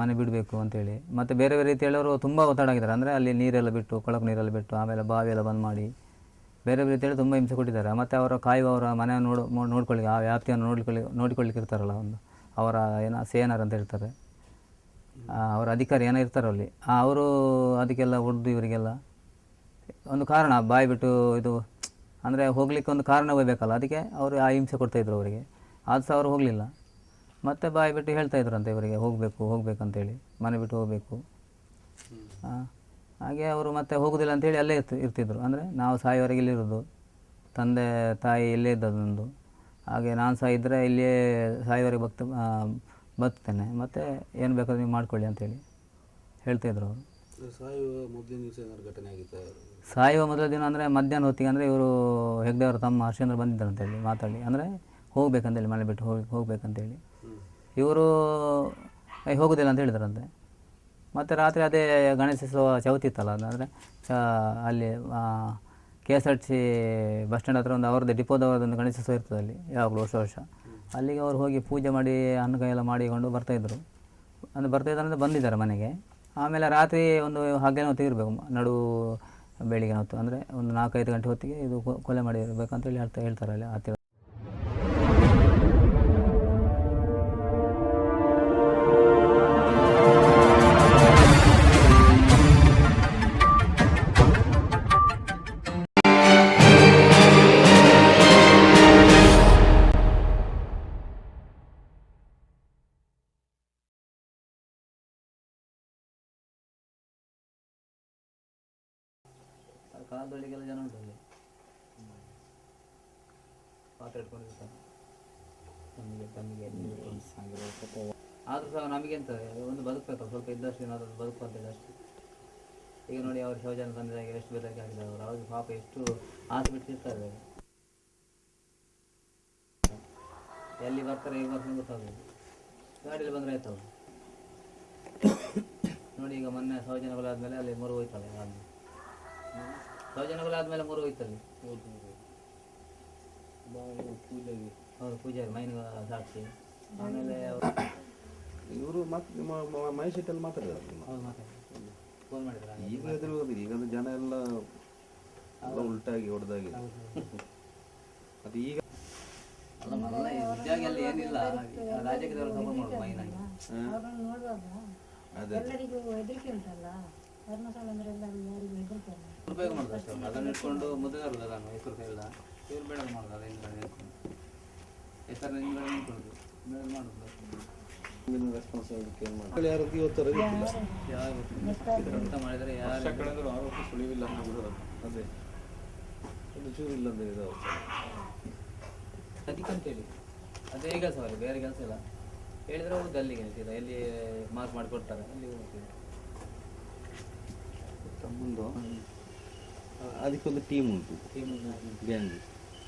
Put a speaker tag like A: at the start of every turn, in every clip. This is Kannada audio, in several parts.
A: ಮನೆ ಬಿಡಬೇಕು ಅಂತೇಳಿ. ಮತ್ತು ಬೇರೆ ಬೇರೆ ರೀತಿ ಹೇಳೋರು ತುಂಬ ಒತ್ತಡ ಆಗಿದ್ದಾರೆ ಅಂದರೆ ಅಲ್ಲಿ ನೀರೆಲ್ಲ ಬಿಟ್ಟು, ಕೊಳಕು ನೀರೆಲ್ಲ ಬಿಟ್ಟು, ಆಮೇಲೆ ಬಾವಿ ಎಲ್ಲ ಬಂದ್ ಮಾಡಿ. ಬೇರೆ ಬೇರೆ ರೀತಿಯಲ್ಲಿ ತುಂಬ ಹಿಂಸೆ ಕೊಟ್ಟಿದ್ದಾರೆ. ಮತ್ತು ಅವರ ಕಾಯುವವರ ಮನೆ ನೋಡು ನೋಡ್ಕೊಳ್ಳಿ ಆ ವ್ಯಾಪ್ತಿಯನ್ನು ನೋಡ್ಕೊಳ್ಳಿ ನೋಡಿಕೊಳ್ಳಿಕ್ಕೆ ಇರ್ತಾರಲ್ಲ ಒಂದು. ಅವರ ಏನೋ, ಸೇನರ್ ಅಂತ ಇರ್ತಾರೆ. ಅವರ ಅಧಿಕಾರಿ ಏನೋ ಇರ್ತಾರೆ ಅಲ್ಲಿ. ಅವರು ಅದಕ್ಕೆಲ್ಲ ಹೊಡೆದು ಇವರಿಗೆಲ್ಲ. ಒಂದು ಕಾರಣ, ಬಾಯಿ ಬಿಟ್ಟು ಇದು, ಅಂದರೆ ಹೋಗ್ಲಿಕ್ಕೆ ಒಂದು ಕಾರಣ ಬೇಕಲ್ಲ ಅದಕ್ಕೆ ಅವರು ಆ ಹಿಂಸೆ ಕೊಡ್ತಾಯಿದ್ರು ಅವರಿಗೆ. ಅದು ಸಹ ಅವರು ಹೋಗಲಿಲ್ಲ. ಮತ್ತೆ ಬಾಯಿ ಬಿಟ್ಟು ಹೇಳ್ತಾ ಇದ್ರಂತೆ ಇವರಿಗೆ ಹೋಗಬೇಕು ಹೋಗ್ಬೇಕಂತೇಳಿ ಮನೆ ಬಿಟ್ಟು ಹೋಗಬೇಕು. ಹಾಗೆ ಅವರು ಮತ್ತೆ ಹೋಗೋದಿಲ್ಲ ಅಂತೇಳಿ ಅಲ್ಲೇ ಇರ್ತಿ ಇರ್ತಿದ್ರು. ಅಂದರೆ ನಾವು ಸಾಯೋವರೆಗೆ ಇಲ್ಲಿರೋದು ತಂದೆ ತಾಯಿ ಇಲ್ಲೇ ಇದ್ದದೊಂದು ಹಾಗೆ ನಾನು ಸಹ ಇದ್ದರೆ ಇಲ್ಲಿಯೇ ಸಾಯೋವರೆಗೆ ಭಕ್ತ ಬರ್ತೇನೆ. ಮತ್ತು ಏನು ಬೇಕಾದ್ರೂ ನೀವು ಮಾಡ್ಕೊಳ್ಳಿ ಅಂತೇಳಿ ಹೇಳ್ತಾಯಿದ್ರು ಅವರು.
B: ಸಾಯುವ
A: ಮೊದಲ ದಿನ ಅಂದರೆ ಮಧ್ಯಾಹ್ನ ಹೊತ್ತಿಗೆ ಅಂದರೆ ಇವರು ಹೆಗ್ಡೆಯವರು ತಮ್ಮ ಹರ್ಷೇಂದ್ರ ಬಂದಿದ್ದಾರಂತೇಳಿ ಮಾತಾಡಿ. ಅಂದರೆ ಹೋಗ್ಬೇಕಂತೇಳಿ ಮನೆ ಬಿಟ್ಟು ಹೋಗಿ ಹೋಗ್ಬೇಕಂತೇಳಿ. ಇವರು ಹೋಗೋದಿಲ್ಲ ಅಂತ ಹೇಳಿದ್ರಂತೆ. ಮತ್ತು ರಾತ್ರಿ ಅದೇ ಗಣೇಶೋತ್ಸವ ಚೌತಿ ಇತ್ತಲ್ಲ ಅಂದರೆ ಅಲ್ಲಿ K S R T C bus stand ಹತ್ರ ಒಂದು ಅವ್ರದ್ದು ಡಿಪೋದವ್ರದ್ದೊಂದು ಗಣೇಶೋತ್ಸವ ಇರ್ತದೆ ಅಲ್ಲಿ, ಯಾವಾಗಲೂ ವರ್ಷ ವರ್ಷ. ಅಲ್ಲಿಗೆ ಅವ್ರು ಹೋಗಿ ಪೂಜೆ ಮಾಡಿ, ಹಣ್ಣು ಎಲ್ಲ ಮಾಡಿಕೊಂಡು ಬರ್ತಾಯಿದ್ರು ಅಂದರೆ ಬರ್ತಾಯಿದ್ದಾರೆ ಬಂದಿದ್ದಾರೆ ಮನೆಗೆ. ಆಮೇಲೆ ರಾತ್ರಿ ಒಂದು ಹಗ್ಗನ ಹೊತ್ತಿಗೆ ಇರಬೇಕು, ನಡು ಬೆಳಿಗ್ಗೆ ಹೊತ್ತು. ಅಂದರೆ ಒಂದು ನಾಲ್ಕೈದು ಗಂಟೆ ಹೊತ್ತಿಗೆ ಇದು ಕೊಲೆ ಮಾಡಿರ್ಬೇಕಂತೇಳಿ ಹೇಳ್ತಾ ಹೇಳ್ತಾರೆ ಅಲ್ಲಿ ಹತ್ತಿರ ಇದ್ದಷ್ಟು ಏನಾದರೂ ಬದುಕು ಅಷ್ಟೇ. ಈಗ ನೋಡಿ ಅವ್ರು ಶೌಚಾಲಯ ತಂದಿದಾಗ ಎಷ್ಟು ಬೆದರಿಕೆ ಹಾಕಿದ್ದಾರೆ ಅವರು ಅವ್ರಿಗೆ ಪಾಪ ಎಷ್ಟು ಆಸೆ ಬಿಟ್ಟಿರ್ತಾರೆ ಎಲ್ಲಿ ಬರ್ತಾರೆ ಈಗ ಬರ್ತಾರೆ ಗೊತ್ತಾಗಬೇಕು ಗಾಡಿಯಲ್ಲಿ ಬಂದರೆ ಆಯ್ತಲ್ಲ ನೋಡಿ ಈಗ ಮೊನ್ನೆ ಸೌಜನ್ಯಗಳಾದ್ಮೇಲೆ ಅಲ್ಲಿ ಮೂರು ಹೋಯ್ತಲ್ಲ ಅಲ್ಲಿ. ಸೌಜನ್ಯಗಳಾದ್ಮೇಲೆ ಮೂರು ಹೋಯ್ತಲ್ಲಿ. ಹೌದು ಪೂಜಾರಿ ಮೈನ ಸಾಕ್ಷಿ. ಆಮೇಲೆ ಅವರು
B: ಇವರು ಮತ್ತೆ ಮಾತಾಡಿದ್ರು ನಿಮ್ಮ
A: ಹೌದು ಮಾತಾಡಿ ಫೋನ್ ಮಾಡಿದ್ರ?
B: ಈಗ ಎದುರುಗೋದಿಲ್ಲ ಈಗ ಜನ ಎಲ್ಲ ಎಲ್ಲ ಉಲ್ಟಾಗಿ ಹೊಡೆದಾಗಿ ಅದು ಈಗ
A: ಅಲ್ಲ ಮೊದಲ ಅಲ್ಲಿ ಏನಿಲ್ಲ ರಾಜಕೀಯದವರು ಸಪೋರ್ಟ್ ಮಾಡೋದು ಮೈನಾಗಿ
C: ಅವ್ರನ್ನ ನೋಡುವಾಗ ಎಲ್ಲರಿಗೂ ಹೆದರಿಕೆ ಉಂಟಲ್ಲ? ಧರ್ಮಸ್ಥಳ ಅಂದ್ರೆ ಎಲ್ಲ ಯಾರಿಗೂ ಹೆದರಿಕೆ ಅಲ್ಲ
A: ಉಪಯೋಗ ಮಾಡೋದು ಅಷ್ಟೇ ಅದನ್ನ ಇಟ್ಕೊಂಡು ನಾನು ಹೆಸರು ಇಲ್ಲ ಇವ್ರು ಬೇಡ ಮಾಡೋದು ಇಲ್ಲ ಹಿಂದ್ಗಡೆ ನಿಂತ್ಕೊಂಡು ಹೆಸರು ಮಾಡೋದು.
B: ಸುಳಿವಿಲ್ಲ ಅದೇ. ಒಂದು ಚೂರು ಇಲ್ಲ ಅಂದ್ರೆ ಇದು
A: ಅದಕ್ಕಂತೇಳಿ ಅದೇ ಕೆಲಸ ಅವರಿಗೆ ಬೇರೆ ಕೆಲಸ ಇಲ್ಲ. ಹೇಳಿದ್ರೆ ಅಲ್ಲಿಗೆ ಇಲ್ಲ ಎಲ್ಲಿ ಮಾರ್ಕ್ ಮಾಡಿ ಕೊಡ್ತಾರೆ ಅಲ್ಲಿ ಹೋಗ್ತೀವಿ
B: ತಮ್ಮಂದು ಅದಕ್ಕೊಂದು ಟೀಮ್ ಉಂಟು.
A: ಟೀಮ್
B: ಗ್ಯಾಂಗ್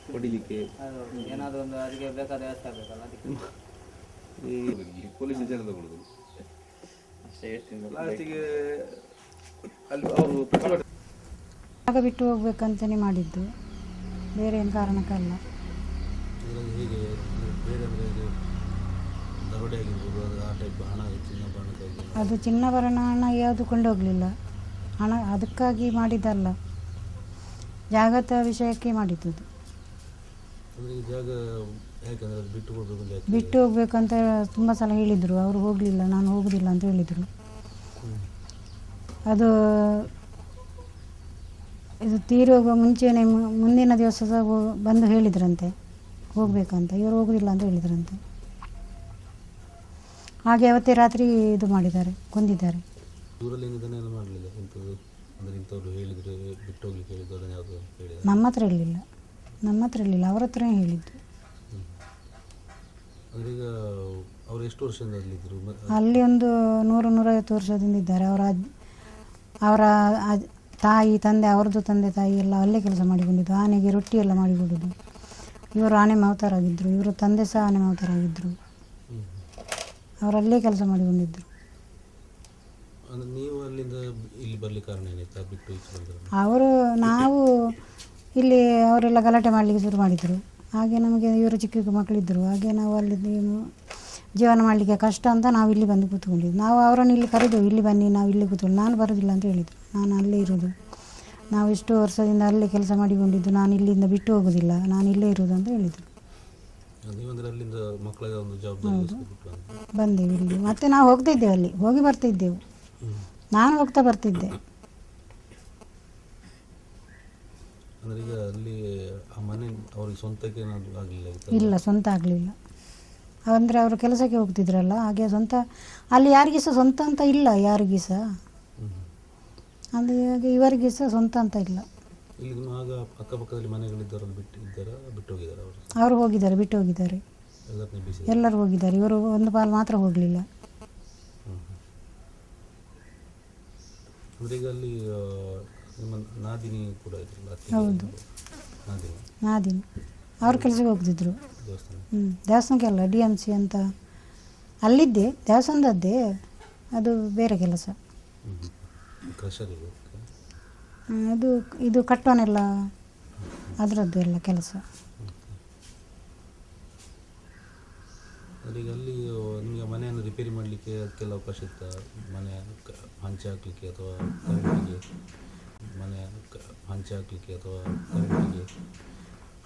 B: ಹೊಡಿಲಿಕ್ಕೆ.
A: ಏನಾದರೂ ಒಂದು ಅದಕ್ಕೆ ಬೇಕಾದ ವ್ಯವಸ್ಥೆ ಆಗಬೇಕಲ್ಲ ಅದಕ್ಕೆ.
B: ಈ ಪೊಲೀಸ್ ವಿಚಾರ ತಗೊಳ್ಳೋದು. ಲಾಸ್ಟಿಗೆ ಅಲ್ಲಿ ಅವರು ಪ್ರತಿಭಟನೆ
C: ಆಗ ಬಿಟ್ಟು ಹೋಗ್ಬೇಕಂತಲೇ ಮಾಡಿದ್ದು. ಬೇರೆ ಏನು ಕಾರಣಕ್ಕಲ್ಲ
B: ಹೇಗೆ ಬೇರೆ ಬೇರೆ ದರೋಡೆ ಆಗಿರ್ಬೋದು ಅದು ಆ ಟೈಪ್ ಹಣ
C: ಅದು ಚಿನ್ನಾಭರಣ ಹಣ ಯಾವುದು ಕೊಂಡೋಗಲಿಲ್ಲ ಹಣ ಅದಕ್ಕಾಗಿ ಮಾಡಿದ್ದಲ್ಲ. ಜಾಗತ ವಿಷಯಕ್ಕೆ ಮಾಡಿದ್ದು ಅದು.
B: ಅಂದರೆ ಈ ಜಾಗ ಯಾಕಂದ್ರೆ ಅದು ಬಿಟ್ಟು ಕೊಡಬೇಕು ಅಂತ ಯಾಕೆ?
C: ಬಿಟ್ಟು ಹೋಗ್ಬೇಕಂತ ತುಂಬ ಸಲ ಹೇಳಿದರು. ಅವರು ಹೋಗಲಿಲ್ಲ ನಾನು ಹೋಗುದಿಲ್ಲ ಅಂತ ಹೇಳಿದರು. ಅದು ಇದು ತೀರೋಗುವ ಮುಂಚೆನೇ ಮು- ಮುಂದಿನ ದಿವಸ ಸಹ ಹೋ- ಬಂದು ಹೇಳಿದ್ರಂತೆ. ಹೋಗ್ಬೇಕಂತ. ಇವರು ಹೋಗುದಿಲ್ಲ ಅಂತ ಹೇಳಿದ್ರಂತೆ. ಹಾಗೆ ಅವತ್ತೇ ರಾತ್ರಿ ಇದು ಮಾಡಿದ್ದಾರೆ ಕೊಂದಿದ್ದಾರೆ.
B: ಊರಲ್ಲಿ ಏನಿದ್ದಾನೆ ಎಲ್ಲ ಮಾಡಲಿಲ್ಲ. ಇಂಥದ್ದು ಅಂದರೆ ಇಂಥವ್ರು ಹೇಳಿದರೆ ಬಿಟ್ಟು ಹೋಗ್ಲಿಕ್ಕೆ ಹೇಳಿದ್ದು ಅದನ್ನು ಯಾವುದು ಹೇಳಿದ
C: ನಮ್ಮ ಹತ್ರ ಇರಲಿಲ್ಲ. ನಮ್ಮ ಹತ್ರ ಇರಲಿಲ್ಲ. ಅವ್ರ ಹತ್ರನೇ ಹೇಳಿದ್ದು.
B: ಎಷ್ಟು
C: ಅಲ್ಲಿ ಒಂದು ನೂರು ನೂರೈವತ್ತು ವರ್ಷದಿಂದ ಇದ್ದಾರೆ. ಅವರ ಅಜ್- ಅವರ ಅಜ್- ತಾಯಿ ತಂದೆ ಅವ್ರದ್ದು ತಂದೆ ತಾಯಿ ಎಲ್ಲ ಅಲ್ಲೇ ಕೆಲಸ ಮಾಡಿಕೊಂಡಿದ್ದು. ಆನೆಗೆ ರೊಟ್ಟಿ ಎಲ್ಲ ಮಾಡಿಕೊಡೋದು. ಇವರು ಆನೆ ಮಾವತರಾಗಿದ್ದರು ಇವರು ತಂದೆ ಸಹ ಆನೆ ಮಾವತರಾಗಿದ್ದರು. ಅವರಲ್ಲೇ ಕೆಲಸ ಮಾಡಿಕೊಂಡಿದ್ದರು
B: ಅಂದ್ರೆ ನೀವು ಅಲ್ಲಿಂದ ಇಲ್ಲಿ ಬರ್ಲಿಕ್ಕೆ ಕಾರಣ ಏನಾಯ್ತು? ಆ ಬಿಟ್ಟು ಈಚೆ ಬಂದ್ರೆ?
C: ಅವರು ನಾವು ಇಲ್ಲಿ ಅವರೆಲ್ಲ ಗಲಾಟೆ ಮಾಡಲಿಕ್ಕೆ ಶುರು ಮಾಡಿದರು. ಹಾಗೆ ನಮಗೆ ಇವರು ಚಿಕ್ಕ ಚಿಕ್ಕ ಮಕ್ಕಳಿದ್ದರು. ಹಾಗೆ ನಾವು ಅಲ್ಲಿ ಜೀವನ ಮಾಡಲಿಕ್ಕೆ ಕಷ್ಟ ಅಂತ ನಾವು ಇಲ್ಲಿ ಬಂದು ಕೂತ್ಕೊಂಡಿದ್ದು. ನಾವು ಅವರನ್ನು ಇಲ್ಲಿ ಕರೆದು ಇಲ್ಲಿ ಬನ್ನಿ ನಾವು ಇಲ್ಲಿ ಕೂತ್ಕೊಂಡು ನಾನು ಬರೋದಿಲ್ಲ ಅಂತ ಹೇಳಿದರು. ನಾನು ಅಲ್ಲೇ ಇರೋದು ನಾವು ಇಷ್ಟು ವರ್ಷದಿಂದ ಅಲ್ಲೇ ಕೆಲಸ ಮಾಡಿಕೊಂಡಿದ್ದು ನಾನು ಇಲ್ಲಿಂದ ಬಿಟ್ಟು ಹೋಗೋದಿಲ್ಲ ನಾನು ಇಲ್ಲೇ ಇರೋದು ಅಂತ ಹೇಳಿದರು.
D: ಹೌದು.
C: ಬಂದೆವು ಇಲ್ಲಿ. ಮತ್ತೆ ನಾವು ಹೋಗ್ತಿದ್ದೇವೆ ಅಲ್ಲಿ ಹೋಗಿ ಬರ್ತಿದ್ದೆವು ನಾನು ಹೋಗ್ತಾ ಬರ್ತಿದ್ದೆ.
D: ಅವ್ರಿಗೆ ಸ್ವಂತಕ್ಕೆ ಏನಾದ್ರು ಆಗಲಿಲ್ಲ
C: ಇಲ್ಲ ಸ್ವಂತ ಆಗಲಿಲ್ಲ. ಅಂದರೆ ಅವರು ಕೆಲಸಕ್ಕೆ ಹೋಗ್ತಿದ್ರಲ್ಲ ಹಾಗೆ ಸ್ವಂತ ಅಲ್ಲಿ ಯಾರಿಗೆ ಸಹ ಸ್ವಂತ ಅಂತ ಇಲ್ಲ ಯಾರಿಗೆ ಸಹ ಅಲ್ಲಿ ಹಾಗೆ ಇವರಿಗೆ ಸಹ ಸ್ವಂತ ಅಂತ ಇಲ್ಲ.
D: ಇಲ್ಲಿ ನಿಮ್ಮ ಆಗ ಅಕ್ಕಪಕ್ಕದಲ್ಲಿ ಮನೆಗಳಿದ್ದವರನ್ನು ಬಿಟ್ಟು ಇದ್ದಾರಾ? ಬಿಟ್ಟು ಹೋಗಿದ್ದಾರೆ ಅವರು?
C: ಅವರು ಹೋಗಿದ್ದಾರೆ ಬಿಟ್ಟು ಹೋಗಿದ್ದಾರೆ.
D: ಎಲ್ಲರನ್ನ ಬಿಸಿ?
C: ಎಲ್ಲರೂ ಹೋಗಿದ್ದಾರೆ ಇವರು ಒಂದು ಪಾಲು ಮಾತ್ರ ಹೋಗಲಿಲ್ಲ.
D: ಅಂದರೆ ಈಗ ಅಲ್ಲಿ ಆ, ನಿಮ್ಮ ನಾದಿನಿ ಕೂಡ ಇದ್ರಲ್ಲ ಅತ್ತಿಗೆ
C: ಹೌದು.
D: ನಾದಿನಿ.
C: ನಾದಿನ. ಅವ್ರ ಕೆಲಸಕ್ಕೆ ಹೋಗ್ತಿದ್ರು. ಹ್ಞೂ ದೇವಸ್ಥಾನಕ್ಕೆ ಅಲ್ಲ ಡಿ ಎಂ ಸಿ ಅಂತ. ಅಲ್ಲಿದ್ದೆ ದೇವಸ್ಥಾನದದ್ದೇ. ಅದು ಬೇರೆ ಕೆಲಸ. ಅದು ಇದು ಕಟ್ಟೋನೆಲ್ಲ ಅದರದ್ದು ಎಲ್ಲ ಕೆಲಸ.
D: ಈಗ ಅಲ್ಲಿ ನಿಮಗೆ ಮನೆಯನ್ನು ರಿಪೇರಿ ಮಾಡಲಿಕ್ಕೆ ಅದಕ್ಕೆಲ್ಲ ಅವಕಾಶ ಇತ್ತ? ಮನೆ ಹಂಚಿ ಹಾಕ್ಲಿಕ್ಕೆ ಅಥವಾ ಮನೆ ಹಂಚೆ ಹಾಕ್ಲಿಕ್ಕೆ ಅಥವಾ ಕರೆಂಟಿಗೆ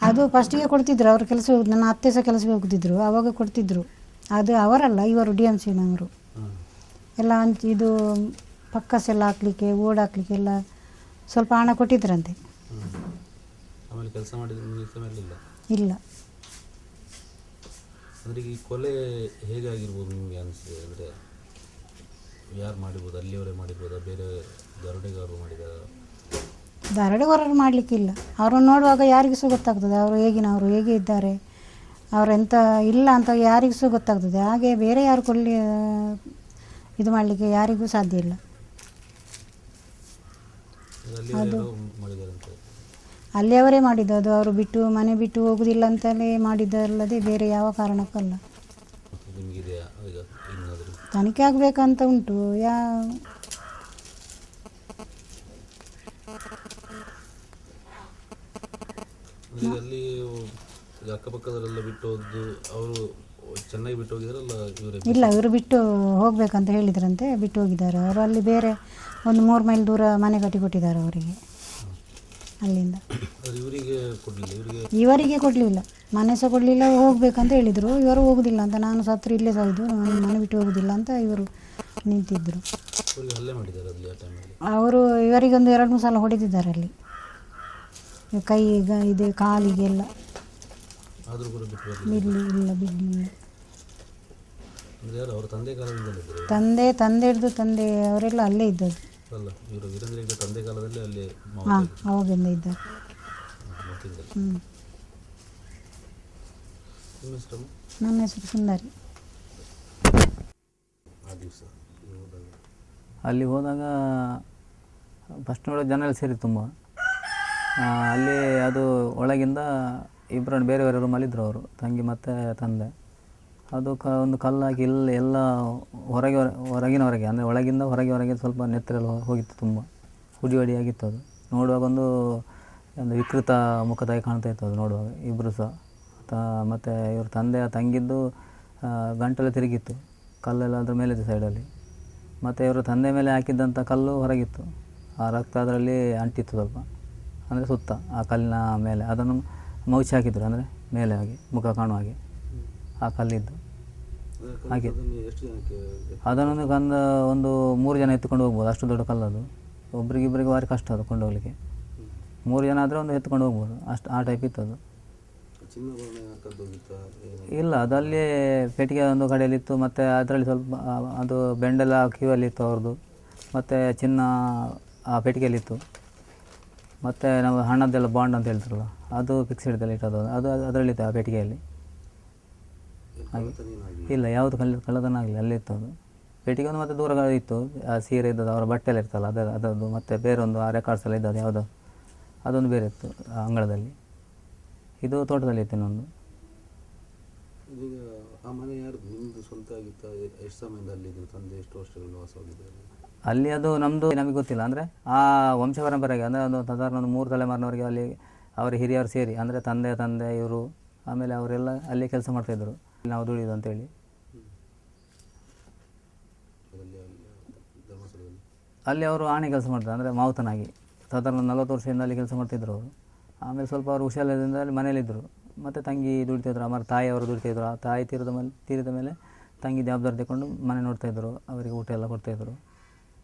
C: ಅದು ಫಸ್ಟಿಗೆ ಕೊಡ್ತಿದ್ರು ಅವ್ರ ಕೆಲಸ ನನ್ನ ಅತ್ತೆ ಸಹ ಕೆಲಸಕ್ಕೆ ಹೋಗ್ತಿದ್ರು ಅವಾಗ ಕೊಡ್ತಿದ್ರು. ಅದು ಅವರಲ್ಲ ಇವರು ಡಿ ಎಂ ಸಿನವರು. ಎಲ್ಲ ಹಂಚ್ ಇದು ಪಕ್ಕಸ್ ಎಲ್ಲ ಹಾಕ್ಲಿಕ್ಕೆ ಓಡ್ ಹಾಕ್ಲಿಕ್ಕೆ ಎಲ್ಲ ಸ್ವಲ್ಪ ಹಣ ಕೊಟ್ಟಿದ್ರಂತೆ.
D: ಆಮೇಲೆ ಕೆಲಸ ಮಾಡಿದ ಮೇಲಿಲ್ಲ
C: ಇಲ್ಲ.
D: ಅಂದರೆ ಈ ಕೊಲೆ ಹೇಗಾಗಿರ್ಬೋದು ನಿಮಗೆ ಅನಿಸಿದೆ ಅಂದರೆ ಯಾರು ಮಾಡಿರ್ಬೋದು ಅಲ್ಲಿಯವರೇ ಮಾಡಿರ್ಬೋದಾ ಬೇರೆ ದರೋಡೆಗಾರರು ಮಾಡಿದಾರ?
C: ದರೋಡೆಗೋರರು ಮಾಡಲಿಕ್ಕಿಲ್ಲ. ಅವರನ್ನು ನೋಡುವಾಗ ಯಾರಿಗೂ ಸಹ ಗೊತ್ತಾಗ್ತದೆ ಅವರು ಹೇಗಿನವರು ಹೇಗೆ ಇದ್ದಾರೆ ಅವರು ಎಂತ ಇಲ್ಲ ಅಂತ ಯಾರಿಗೂ ಸಹ ಗೊತ್ತಾಗ್ತದೆ ಹಾಗೆ ಬೇರೆ ಯಾರು ಕೊಳ್ಳಿ ಇದು ಮಾಡಲಿಕ್ಕೆ ಯಾರಿಗೂ ಸಾಧ್ಯ ಇಲ್ಲ.
D: ಅದು.
C: ಅಲ್ಲಿಯವರೇ ಮಾಡಿದ್ದು. ಅದು ಅವರು ಬಿಟ್ಟು ಮನೆ ಬಿಟ್ಟು ಹೋಗುದಿಲ್ಲ ಅಂತಲೇ ಮಾಡಿದ್ದಲ್ಲದೆ ಬೇರೆ ಯಾವ ಕಾರಣಕ್ಕಲ್ಲ ತನಿಖೆ ಆಗಬೇಕಂತ ಉಂಟು. ಯಾ
D: ಅಲ್ಲಿ ಅಕ್ಕಪಕ್ಕದಲ್ಲೆಲ್ಲ ಬಿಟ್ಟು ಹೋದ್ದು ಅವರು ಚೆನ್ನಾಗಿ ಬಿಟ್ಟು ಹೋಗಿದಾರಲ್ಲ ಇವರು?
C: ಇಲ್ಲ ಇವರು ಬಿಟ್ಟು ಹೋಗ್ಬೇಕಂತ ಹೇಳಿದ್ರಂತೆ ಬಿಟ್ಟು ಹೋಗಿದ್ದಾರೆ. ಅವರು ಅಲ್ಲಿ ಬೇರೆ ಒಂದು ಮೂರು ಮೈಲ್ ದೂರ ಮನೆ ಕಟ್ಟಿ ಕೊಟ್ಟಿದ್ದಾರೆ ಅವರಿಗೆ ಅಲ್ಲಿಂದ.
D: ಇವರಿಗೆ ಕೊಡಲಿಲ್ಲ ಇವರಿಗೆ
C: ಇವರಿಗೆ ಕೊಡಲಿಲ್ಲ. ಮನೆ ಸಹ ಕೊಡಲಿಲ್ಲ ಹೋಗ್ಬೇಕಂತ ಹೇಳಿದರು. ಇವರು ಹೋಗುದಿಲ್ಲ ಅಂತ ನಾನು ಸತ್ರು ಇಲ್ಲೇ ಸಾಯಿದ್ದು ನಾನು ಮನೆ ಬಿಟ್ಟು ಹೋಗುದಿಲ್ಲ ಅಂತ ಇವರು ನಿಂತಿದ್ದರು
D: ಅವರಿಗೆ ಹಲ್ಲೆ ಮಾಡಿದ್ದಾರೆ ಅಲ್ಲಿ ಆ ಟೈಮಲ್ಲಿ
C: ಅವರು ಇವರಿಗೊಂದು ಎರಡು ಮೂರು ಸಲ ಹೊಡೆದಿದ್ದಾರೆ ಅಲ್ಲಿ. ಕೈ ಇದೆ ಇದು ಕಾಲಿಗೆಲ್ಲ ಬಿಡ್ಲಿ ಇಲ್ಲ ಬಿಡಲಿಲ್ಲ
D: ತಂದೆ
C: ತಂದೆ ತಂದೆ ಹಿಡಿದು ತಂದೆ ಅವರೆಲ್ಲ ಅಲ್ಲೇ ಇದ್ದದ್ದು.
D: ಅಲ್ಲ ಇವರು ವೀರೇಂದ್ರ ತಂದೆ ಕಾಲದಲ್ಲಿ ಅಲ್ಲಿ
C: ಹಾಂ ಅವಾಗಿಂದ ಇದ್ದಾರೆ. ಹ್ಞೂ ನನ್ನ ಹೆಸರು? ಸುಂದರಿ.
D: ಆ ದಿವಸ ಹೋದಾಗ.
A: ಅಲ್ಲಿ ಹೋದಾಗ ಫಸ್ಟ್ ನೋಡೋ ಜನ ಎಲ್ಲ ಸೇರಿ ತುಂಬ. ಅಲ್ಲಿ ಅದು ಒಳಗಿಂದ ಇಬ್ಬರು ಬೇರೆ ಬೇರೆ ರೂಮಲ್ಲಿದ್ದರು ಅವರು, ತಂಗಿ ಮತ್ತು ತಂದೆ. ಅದು ಕ, ಒಂದು ಕಲ್ಲಾಗಿ ಇಲ್ಲಿ ಎಲ್ಲ ಹೊರಗೆ ಹೊರ- ಹೊರಗಿನ ಹೊರಗೆ ಅಂದರೆ ಒಳಗಿಂದ ಹೊರಗೆ ಹೊರಗೆ ಸ್ವಲ್ಪ ನೆತ್ತರೆಲ್ಲ ಹೋಗಿತ್ತು ತುಂಬ. ಹುಡಿ ಹೊಡಿಯಾಗಿತ್ತು ಅದು. ನೋಡುವಾಗ ಒಂದು ಒಂದು ವಿಕೃತ ಮುಖದಾಗಿ ಕಾಣ್ತಾ ಇತ್ತು ಅದು ನೋಡುವಾಗ ಇಬ್ಬರು ಸಹ. ತ, ಮತ್ತು ಇವ್ರ ತಂದೆ, ತಂಗಿದ್ದು ಗಂಟಲು ತಿರುಗಿತ್ತು, ಕಲ್ಲೆಲ್ಲ ಅದ್ರ ಮೇಲಿದೆ ಸೈಡಲ್ಲಿ ಮತ್ತು ಇವರು ತಂದೆ ಮೇಲೆ ಹಾಕಿದ್ದಂಥ ಕಲ್ಲು ಹೊರಗಿತ್ತು. ಆ ರಕ್ತ ಅದರಲ್ಲಿ ಅಂಟಿತ್ತು ಸ್ವಲ್ಪ. ಅಂದರೆ ಸುತ್ತ, ಆ ಕಲ್ಲಿನ ಮೇಲೆ, ಅದನ್ನು ಮೌಚಿ ಹಾಕಿದ್ರು, ಅಂದರೆ ಮೇಲೆ ಹಾಗೆ, ಮುಖ ಕಾಣುವ ಹಾಗೆ. ಆ ಕಲ್ಲಿದ್ದು. ಹಾಗೆ. ಅದನ್ನೊಂದು ಕಂದ ಒಂದು ಮೂರು ಜನ ಎತ್ಕೊಂಡು ಹೋಗ್ಬೋದು, ಅಷ್ಟು ದೊಡ್ಡ ಕಲ್ಲದು. ಒಬ್ರಿಗಿಬ್ಬರಿಗೆ ಭಾರಿ ಕಷ್ಟ ಅದು ಕೊಂಡೋಗ್ಲಿಕ್ಕೆ ಮೂರು ಜನ ಆದರೆ ಒಂದು ಎತ್ಕೊಂಡು ಹೋಗ್ಬೋದು, ಅಷ್ಟು ಆ ಟೈಪ್ ಇತ್ತು ಅದು. ಇಲ್ಲ, ಅದಲ್ಲಿ ಪೆಟ್ಟಿಗೆ ಒಂದು ಕಡೆಯಲ್ಲಿತ್ತು, ಮತ್ತು ಅದರಲ್ಲಿ ಸ್ವಲ್ಪ ಅದು ಬೆಂಡೆಲ್ಲ ಕ್ಯೂ ಅಲ್ಲಿ ಇತ್ತು ಅವ್ರದ್ದು. ಮತ್ತು ಚಿನ್ನ ಆ ಪೆಟ್ಟಿಗೆಯಲ್ಲಿತ್ತು. ಮತ್ತು ನಾವು ಹಣದ್ದೆಲ್ಲ ಬಾಂಡ್ ಅಂತ ಹೇಳ್ತಾರಲ್ಲ, ಅದು ಫಿಕ್ಸ್ಡ್ದೆಲ್ಲ ಇಟ್ಟದ್ದು. ಅದು ಅದರಲ್ಲಿತ್ತು ಆ ಪೆಟ್ಟಿಗೆಯಲ್ಲಿ.
D: ಹಾಗೆ.
A: ಇಲ್ಲ, ಯಾವುದು ಕಳ್ಳ ಕಳ್ಳತನ ಆಗಲಿ ಅಲ್ಲೇ ಇತ್ತು ಅದು ಪೆಟ್ಟಿಗೆ ಒಂದು ಮತ್ತು ದೂರ ಇತ್ತು. ಆ ಸೀರೆ ಇದ್ದದ್ದು ಅವರ ಬಟ್ಟೆ ಎಲ್ಲ ಇರ್ತಲ್ಲ ಅದರ ಅದರದ್ದು ಮತ್ತು ಬೇರೊಂದು ಆ ರೆಕಾರ್ಡ್ಸ್ ಎಲ್ಲ ಇದ್ದದ್ದು ಯಾವುದು. ಅದೊಂದು ಬೇರೆ ಇತ್ತು, ಆ ಅಂಗಳದಲ್ಲಿ. ಇದು ತೋಟದಲ್ಲಿ ಇತ್ತು ಇನ್ನೊಂದು.
D: ಆ ಮನೆ ಯಾರು ಸ್ವಂತ ಆಗಿತ್ತ? ಎಷ್ಟು ಸಮಯದಲ್ಲಿ ತಂದೆ, ಎಷ್ಟು ವರ್ಷಗಳು ವಾಸವಾಗಿದ್ದಾರೆ
A: ಅಲ್ಲಿ ಅದು ನಮ್ಮದು ನಮಗೆ ಗೊತ್ತಿಲ್ಲ. ಅಂದರೆ ಆ ವಂಶ ಪರಂಪರೆಗೆ ಅಂದರೆ ಒಂದು ಸಾಧಾರಣ ಒಂದು ಮೂರು ತಲೆಮಾರಿನವರಿಗೆ ಅಲ್ಲಿ ಅವರ ಹಿರಿಯವರು ಸೇರಿ, ಅಂದರೆ ತಂದೆ ತಂದೆ, ಇವರು, ಆಮೇಲೆ ಅವರೆಲ್ಲ ಅಲ್ಲಿ ಕೆಲಸ ಮಾಡ್ತಾಯಿದ್ರು ನಾವು ದುಡಿಯೋದು ಅಂತೇಳಿ. ಅಲ್ಲಿ ಅವರು ಆಣೆ ಕೆಲಸ ಮಾಡ್ತಾರೆ, ಅಂದರೆ ಮಾವುತನಾಗಿ. ಸಾಧಾರಣ ನಲವತ್ತು ವರ್ಷದಿಂದ ಅಲ್ಲಿ ಕೆಲಸ ಮಾಡ್ತಿದ್ರು ಅವರು. ಆಮೇಲೆ ಸ್ವಲ್ಪ ಅವರು ಹುಷಾರದಿಂದ ಅಲ್ಲಿ ಮನೇಲಿದ್ದರು ಮತ್ತು ತಂಗಿ ದುಡಿತಿದ್ರು ಆಮೇಲೆ ತಾಯಿ ಅವರು ದುಡಿತಿದ್ರು ಆ ತಾಯಿ ತೀರಿದ ಮೇಲೆ ತೀರಿದ ಮೇಲೆ ತಂಗಿ ಜವಾಬ್ದಾರಿ ತಗೊಂಡು ಮನೆ ನೋಡ್ತಾಯಿದ್ರು ಅವರಿಗೆ ಊಟ ಎಲ್ಲ ಕೊಡ್ತಾಯಿದ್ರು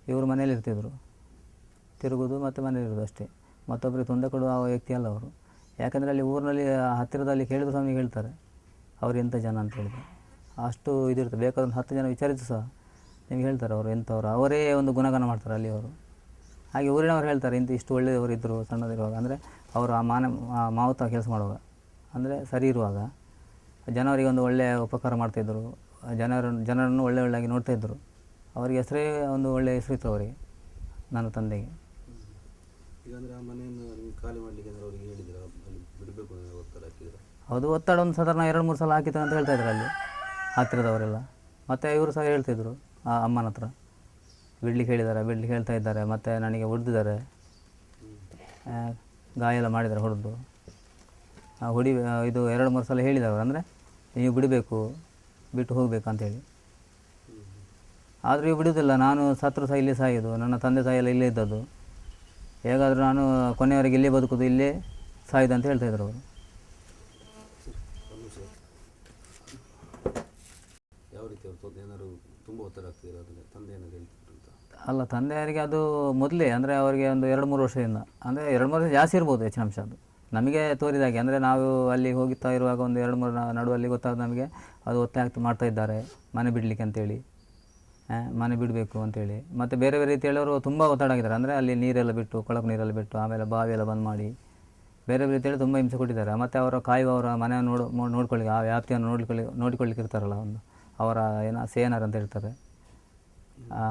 A: ಇವರು ಮನೇಲಿ ಇರ್ತಿದ್ರು. ತಿರುಗೋದು ಮತ್ತು ಮನೇಲಿರೋದು ಅಷ್ಟೇ. ಮತ್ತೊಬ್ಬರಿಗೆ ತೊಂದರೆ ಕೊಡುವ ವ್ಯಕ್ತಿ ಅಲ್ಲ ಅವರು. ಯಾಕಂದರೆ ಅಲ್ಲಿ ಊರಿನಲ್ಲಿ ಹತ್ತಿರದಲ್ಲಿ ಕೇಳಿದ್ರು ಸ್ವಾಮಿ ಹೇಳ್ತಾರೆ. ಅವ್ರು ಎಂಥ ಜನ ಅಂತ ಹೇಳಿದ್ರು. ಅಷ್ಟು ಇದಿರ್ತದೆ ಬೇಕಾದ ಒಂದು ಹತ್ತು ಜನ ವಿಚಾರಿಸು ಸಹ ನಿಮ್ಗೆ ಹೇಳ್ತಾರೆ ಅವರು ಎಂಥವ್ರು ಅವರೇ ಒಂದು ಗುಣಗಾನ ಮಾಡ್ತಾರೆ ಅಲ್ಲಿ ಅವರು. ಹಾಗೆ ಊರಿನವ್ರು ಹೇಳ್ತಾರೆ ಇಂಥ ಇಷ್ಟು ಒಳ್ಳೆಯವರು ಇದ್ದರು ಸಣ್ಣದಿರುವಾಗ. ಅಂದರೆ ಅವರು ಆ ಮಾನ ಮಾವುತ ಕೆಲಸ ಮಾಡುವಾಗ. ಅಂದರೆ ಸರಿ ಇರುವಾಗ. ಜನರಿಗೆ ಒಂದು ಒಳ್ಳೆಯ ಉಪಕಾರ ಮಾಡ್ತಾಯಿದ್ರು ಜನರನ್ನು ಜನರನ್ನು ಒಳ್ಳೆ ಒಳ್ಳೆಯಾಗಿ ನೋಡ್ತಾಯಿದ್ರು ಅವರಿಗೆ ಹೆಸರೇ ಒಂದು ಒಳ್ಳೆಯ ಹೆಸರು ಇತ್ತು ಅವರಿಗೆ ನನ್ನ ತಂದೆಗೆ. ಹೌದು ಒತ್ತಡ ಒಂದು ಸಾಧಾರಣ ಎರಡು ಮೂರು ಸಲ ಹಾಕಿತ್ತು ಅಂತ ಹೇಳ್ತಾ ಇದ್ರು ಅಲ್ಲಿ ಹತ್ತಿರದವರೆಲ್ಲ. ಮತ್ತು ಇವರು ಸಹ ಹೇಳ್ತಿದ್ರು ಆ ಅಮ್ಮನ ಹತ್ರ. ಬಿಡ್ಲಿಕ್ಕೆ ಹೇಳಿದ್ದಾರೆ ಬಿಡ್ಲಿಕ್ಕೆ ಹೇಳ್ತಾ ಇದ್ದಾರೆ ಮತ್ತು ನನಗೆ ಹೊಡೆದಿದ್ದಾರೆ. ಗಾಯ ಎಲ್ಲ ಮಾಡಿದ್ದಾರೆ ಹೊಡೆದು. ಹೊಡಿ ಇದು ಎರಡು ಮೂರು ಸಲ ಹೇಳಿದವರು ಅಂದರೆ ನೀವು ಬಿಡಬೇಕು ಬಿಟ್ಟು ಹೋಗಬೇಕು ಅಂತೇಳಿ ಆದರೂ ಇವು ಬಿಡುವುದಿಲ್ಲ ನಾನು ಸತ್ರು ಸಹ ಇಲ್ಲಿ ಸಾಯೋದು. ನನ್ನ ತಂದೆ ತಾಯಿ ಎಲ್ಲ ಇಲ್ಲೇ ಇದ್ದದ್ದು. ಹೇಗಾದರೂ ನಾನು ಕೊನೆಯವರೆಗೆ ಇಲ್ಲೇ ಬದುಕೋದು ಇಲ್ಲೇ ಸಾಯೋದು ಅಂತ ಹೇಳ್ತಾಯಿದ್ರು ಅವರು.
D: ಯಾವ ರೀತಿ ಅವ್ರು ತೊಂದರೆ ಏನಾದ್ರು ತುಂಬ ಒತ್ತಡ ಆಗ್ತಿದ್ರು ಅದನ್ನ ತಂದೆ ಏನಾದ್ರು ಹೇಳ್ತಿದ್ರು ಅಂತ.
A: ಅಲ್ಲ ತಂದೆಯವರಿಗೆ ಅದು ಮೊದಲೇ ಅಂದರೆ ಅವರಿಗೆ ಒಂದು ಎರಡು ಮೂರು ವರ್ಷದಿಂದ. ಅಂದರೆ ಎರಡು ಮೂರು ವರ್ಷ ಜಾಸ್ತಿ ಇರ್ಬೋದು ಹೆಚ್ಚಿನ ಅಂಶ ಅದು. ನಮಗೆ ತೋರಿದಾಗೆ ಅಂದರೆ ನಾವು ಅಲ್ಲಿ ಹೋಗುತ್ತಾ ಇರುವಾಗ ಒಂದು ಎರಡು ಮೂರು ನಡುವಲ್ಲಿ ಗೊತ್ತಾದ ನಮಗೆ ಅದು ಒತ್ತಾಯ ಆಗ್ತಾ ಮಾಡ್ತಾ ಇದ್ದಾರೆ ಮನೆ ಬಿಡಲಿಕ್ಕೆ ಅಂತೇಳಿ. ಮನೆ ಬಿಡಬೇಕು ಅಂತೇಳಿ. ಮತ್ತು ಬೇರೆ ಬೇರೆ ರೀತಿ ಹೇಳೋರು ತುಂಬ ಒತ್ತಡ ಆಗಿದ್ದಾರೆ ಅಂದರೆ ಅಲ್ಲಿ ನೀರೆಲ್ಲ ಬಿಟ್ಟು, ಕೊಳಕು ನೀರೆಲ್ಲ ಬಿಟ್ಟು, ಆಮೇಲೆ ಬಾವಿ ಎಲ್ಲ ಬಂದ್ ಮಾಡಿ. ಬೇರೆ ಬೇರೆ ರೀತಿಯಲ್ಲಿ ತುಂಬ ಹಿಂಸೆ ಕೊಟ್ಟಿದ್ದಾರೆ. ಮತ್ತು ಅವರ ಕಾಯುವವರ ಮನೆ ನೋಡು ನೋಡ್ಕೊಳ್ಳಿ ಆ ವ್ಯಾಪ್ತಿಯನ್ನು ನೋಡ್ಕೊಳ್ಳಿ ನೋಡಿಕೊಳ್ಳಿಕ್ಕೆ ಇರ್ತಾರಲ್ಲ ಒಂದು. ಅವರ ಏನೋ, ಸೇನರ್ ಅಂತ ಇರ್ತಾರೆ